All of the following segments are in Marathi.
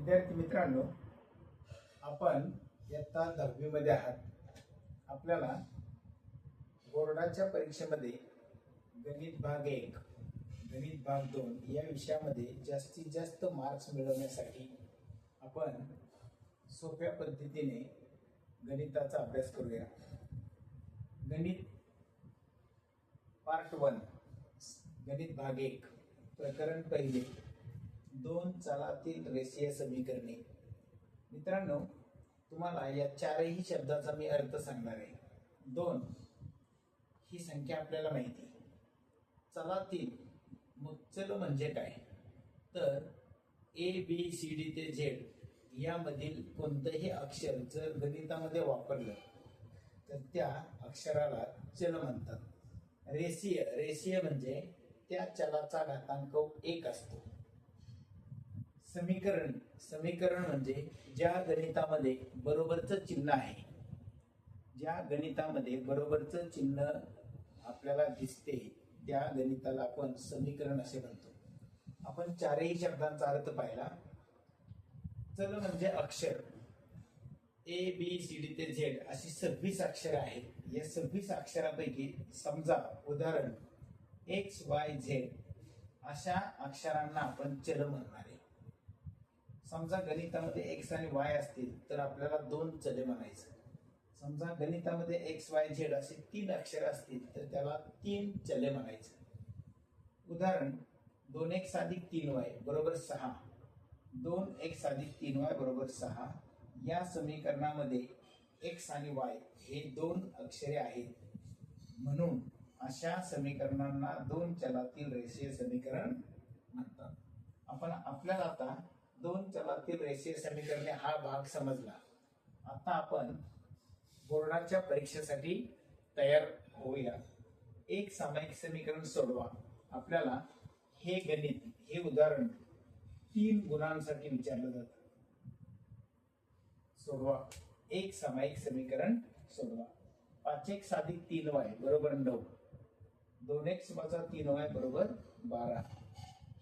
विद्यार्थी मित्रांनो आपण इयत्ता दहावीमध्ये आहात. आपल्याला बोर्डाच्या परीक्षेमध्ये गणित भाग एक गणित भाग दोन या विषयामध्ये जास्तीत जास्त मार्क्स मिळवण्यासाठी आपण सोप्या पद्धतीने गणिताचा अभ्यास करूया. गणित पार्ट वन गणित भाग एक प्रकरण पहिले. दोन चलातील रेषीय समीकरणे. मित्रांनो तुम्हाला या चारही शब्दाचा मी अर्थ सांगणार आहे. दोन. ही संख्या आपल्याला माहिती आहे. चलातील मग चल म्हणजे काय? तर ए बी सी डी ते झेड यामधील कोणतंही अक्षर जर गणितामध्ये वापरलं तर त्या अक्षराला चल म्हणतात. रेषीय रेषीय म्हणजे त्या चलाचा घातांक एक असतो. समीकरण समीकरण म्हणजे ज्या गणितामध्ये बरोबरचं चिन्ह आहे. ज्या गणितामध्ये बरोबरचं चिन्ह आपल्याला दिसते त्या गणिताला आपण समीकरण असे म्हणतो. आपण चारही शब्दांचा अर्थ पाहिला. चल म्हणजे अक्षर. ए बी सी डी ते झेड अशी सव्वीस अक्षर आहेत. या सव्वीस अक्षरापैकी समजा उदाहरण एक्स वाय झेड अशा अक्षरांना आपण चल म्हणणार आहे समजा गणितामध्ये एक्स आणि वाय असतील तर आपल्याला दोन चले म्हणायचं. समजा गणितामध्ये एक्स वाय झेड असे तीन अक्षर असतील तर त्याला तीन चले म्हणायचं. उदाहरण दोन एक्स अधिक तीन वाय बरोबर सहा. दोन एक्स अधिक तीन वाय बरोबर सहा. या समीकरणामध्ये एक्स आणि वाय हे दोन अक्षरे आहेत. म्हणून अशा समीकरणांना दोन चलातील रेषीय समीकरण म्हणतात. आपण आपल्याला आता दोन चलातील रेषीय समीकरणे हा भाग समजला. आता आपण बोर्डाच्या परीक्षेसाठी तयार होऊया. एक सामायिक समीकरण सोडवा. आपल्याला हे गणित हे उदाहरण तीन गुणांसाठी विचारलं जातं. सोडवा. एक सामायिक समीकरण सोडवा. पाच एक साधिक तीन वाय बरोबर नऊ. दोन एक्स वजा तीन वाय बरोबर बारा.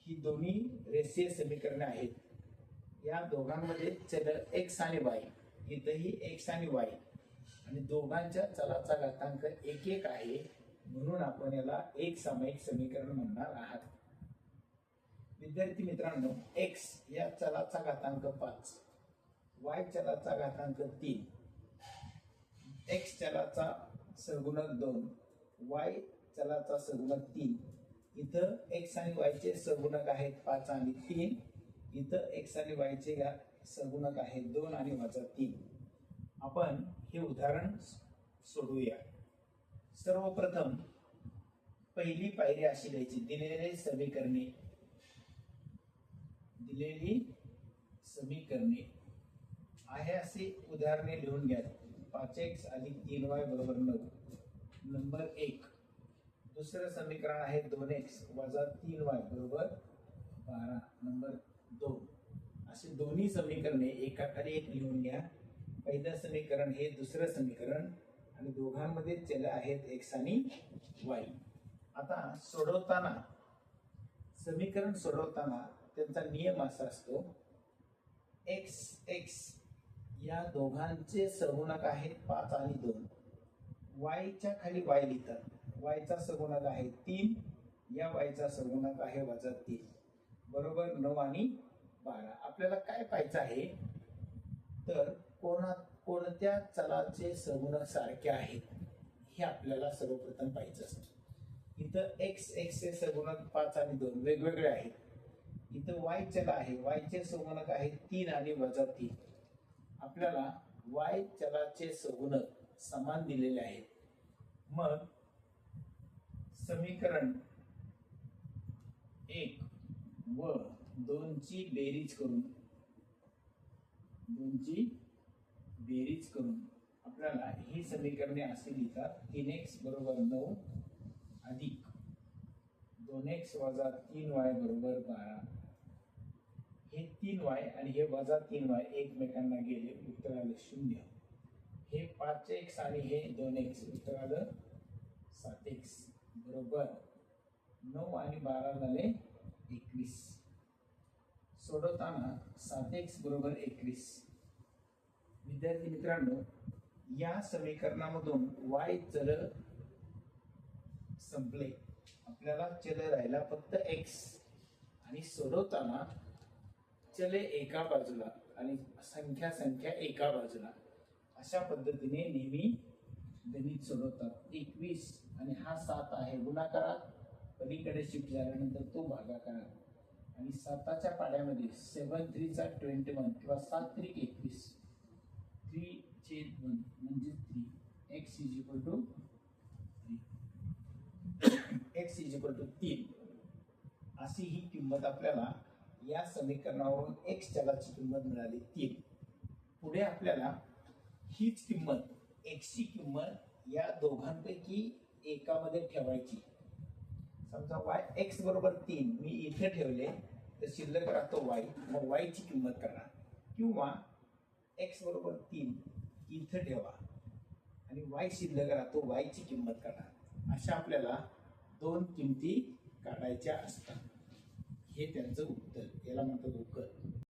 ही दोन्ही रेषीय समीकरणे आहेत. या दोघांमध्ये चल एक्स आणि वाय इथंही एक्स आणि वाय आणि दोघांच्या चलाचा घातांक एक एक आहे. म्हणून आपण याला एक सामायिक समीकरण म्हणणार आहात. विद्यार्थी मित्रांनो एक्स या चलाचा घातांक पाच. वाय चलाचा घातांक तीन. एक्स चलाचा सगुणक दोन. वाय चलाचा सगुणक तीन. इथं एक्स आणि वायचे सगुणक आहेत पाच आणि तीन. इथं एक्स आणि वायचे या सगुणक आहेत. दोन आणि वजा तीन. आपण हे उदाहरण सोडवूया. सर्वप्रथम पहिली पायरी अशी द्यायची दिलेले समीकरणे. दिलेली समीकरणे. आहे असे उदाहरणे लिहून घ्या. पाच एक्स अधिक तीन वाय बरोबर नऊ. नंबर एक. दुसरं समीकरण आहे दोन एक्स वजा तीन वाय बरोबर बारा. नंबर दोन. असे दोन्ही समीकरणे एकाखाली एक लिहून घ्या. पहिलं समीकरण हे दुसरं समीकरण आणि दोघांमध्ये चल आहेत एक्स आणि वाई आता सोडवताना समीकरण सोडवताना त्यांचा नियम असा असतो. एक्स एक्स या दोघांचे सगुणक आहेत पाच आणि दोन. वायच्या खाली वाय लिहितात. वायचा सगुणक आहे तीन या वायचा सगुणक आहे वजा तीन. बरोबर नऊ आणि बारा. आपल्याला काय पाहायचं आहे? तर कोणा कोणत्या चलाचे सगुण सारखे आहेत? हे आपल्याला सर्वप्रथम पाहायचं असतं. इथं एक्स एक्सचे सगुणक पाच आणि दोन वेगवेगळे आहेत. इथं वाय चला आहे. वायचे सगुणक आहे तीन आणि वजा तीन. आपल्याला वाय चलाचे सगुणक समान दिलेले आहेत. मग समीकरण एक व दोनची बेरीज करून दोनची बेरीज करून आपल्याला ही समीकरणे असे लिहितात तीन एक्स बरोबर नऊ अधिक दोन एक्स वजा तीन वाय बरोबर बारा. हे तीन वाय आणि हे वजा तीन वाय एकमेकांना गेले उत्तर आलं शून्य. हे पाच एक्स आणि हे दोन एक्स उत्तर आलं सात एक्स बरोबर. नऊ आणि बारा झाले एकवीस. सोडवताना सात एक्स बरोबर एकवीस. विद्यार्थी मित्रांनो या समीकरणामधून वाय चल संपले. आपल्याला चल राहिला फक्त एक्स आणि सोडवताना चले एका बाजूला आणि संख्या संख्या एका बाजूला. अशा पद्धतीने नेहमी गणित सोडवतात. एकवीस आणि हा सात आहे. गुणाकारात पलीकडे शिफ्ट झाल्यानंतर तो भागाकार. आणि साताच्या पाड्यामध्ये सेवन थ्रीचा ट्वेंटी वन किंवा सात थ्री एकवीस. थ्री छेद वन म्हणजे three X is equal to three X is equal to तीन. अशी ही किंमत आपल्याला या समीकरणावरून एक्स चलाची किंमत मिळाली तीन. पुढे आपल्याला हीच किंमत एक्सची किंमत या दोघांपैकी एकामध्ये ठेवायची. समजा वाय एक्स बरोबर तीन मी इथे ठेवले तर शिल्लक राहतो वाय मग वायची किंमत करा. किंवा एक्स बरोबर तीन इथं ठेवा. आणि वाय शिल्लक राहतो वायची किंमत करा. अशा आपल्याला दोन किमती काढायच्या असतात. हे त्यांचं उत्तर. याला म्हणतात उकल